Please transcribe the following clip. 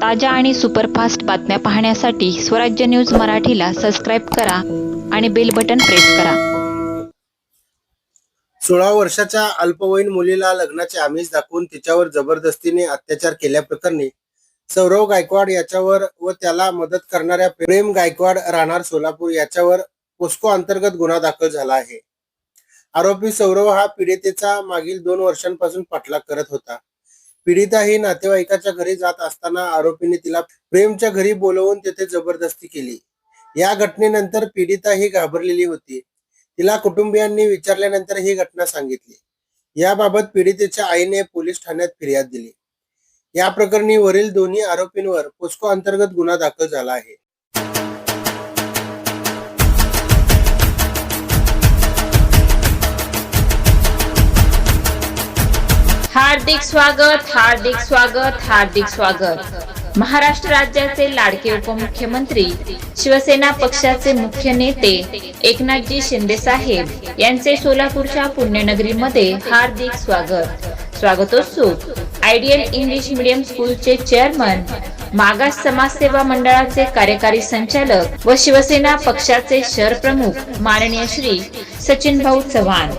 ताज्या आणि सुपरफास्ट बातम्या पाहण्यासाठी स्वराज्य न्यूज मराठीला सबस्क्राईब करा आणि बेल बटन प्रेस करा. सोळा वर्षाच्या अल्पवयीन मुलीला लग्नाचे आमिष दाखवून तिच्यावर जबरदस्तीने अत्याचार केल्याप्रकरणी सौरव गायकवाड याच्यावर व त्याला मदत करणाऱ्या प्रेम गायकवाड राहणार सोलापूर याच्यावर पोस्को अंतर्गत गुन्हा दाखल झाला आहे. आरोपी सौरव हा पीडितेचा मागील दोन वर्षांपासून पाठलाग करत होता. पीडिता ही नातेवाईकाच्या घरी जात असताना आरोपीने तिला प्रेमच्या घरी बोलवून तेथे जबरदस्ती केली. या घटनेनंतर पीडिता ही घाबरलेली होती. तिला कुटुंबियांनी विचारल्यानंतर ही घटना सांगितली. याबाबत पीडितेच्या आईने पोलीस ठाण्यात फिर्याद दिली. या प्रकरणी वरील दोन्ही आरोपींवर पोस्को अंतर्गत गुन्हा दाखल झाला आहे. हार्दिक स्वागत हार्दिक स्वागत हार्दिक स्वागत. महाराष्ट्र राज्याचे लाडके उपमुख्यमंत्री शिवसेना पक्षाचे मुख्य नेते एकनाथजी शिंदे साहेब यांचे सोलापूरच्या पुण्यनगरीमध्ये हार्दिक स्वागत. स्वागतोत्सुक. आयडियल इंग्लिश मीडियम स्कूलचे चेअरमन मागास समाजसेवा मंडळाचे कार्यकारी संचालक व शिवसेना पक्षाचे शहर प्रमुख माननीय श्री सचिन भाऊ चव्हाण.